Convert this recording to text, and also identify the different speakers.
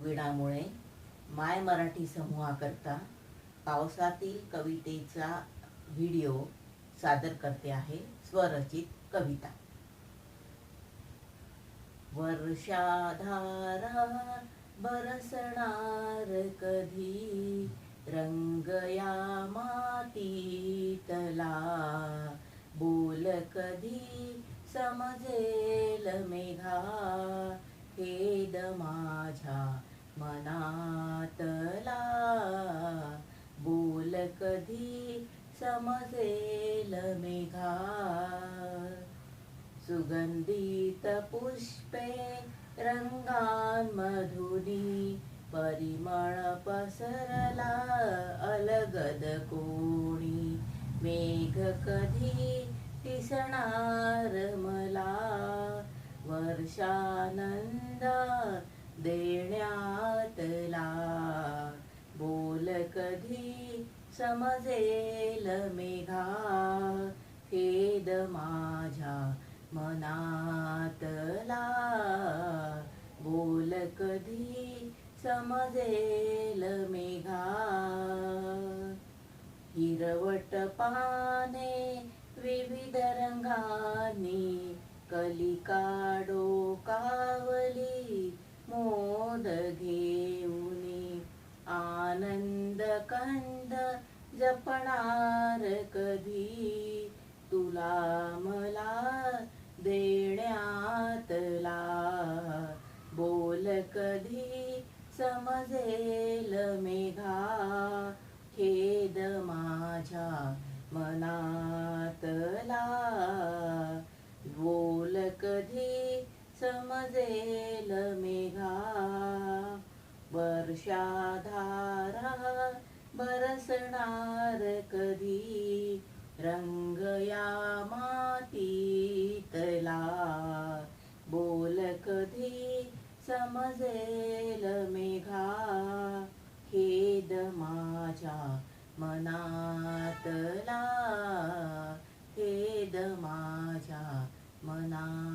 Speaker 1: विणामुळे माय मराठी समूहाकरता पावसातील कवितेचा व्हिडिओ सादर करते आहे स्वरचित कविता. वर्षाधारा बरसणार कधी? रंग या मातीतला. बोल कधी? समजेल मेघा. मनातला बोल कधी समजेल मेघा? सुगंधित पुष्पे रंगांमधुनी परिमळ पसरला अलगद कोणी? मेघ कधी दिसणार मला? वर्षानंद देण्यातला. बोल कधी समजेल मेघा. खेद माझ्या मनातला. बोल कधी समजेल मेघा. हिरवट पाने विविध रंगानी कलिका डोका आनंद जपणार कधी? तुला मला देण्यातला बोल कधी समजेल मेघा? खेद माझ्या मनातला बोल कधी समजेल मेघा? वर्षाधारा बरसणार कधी? रंग या मातीतला बोल कधी समजेल मेघा? खेद माझ्या मनातला खेद माझ्या मना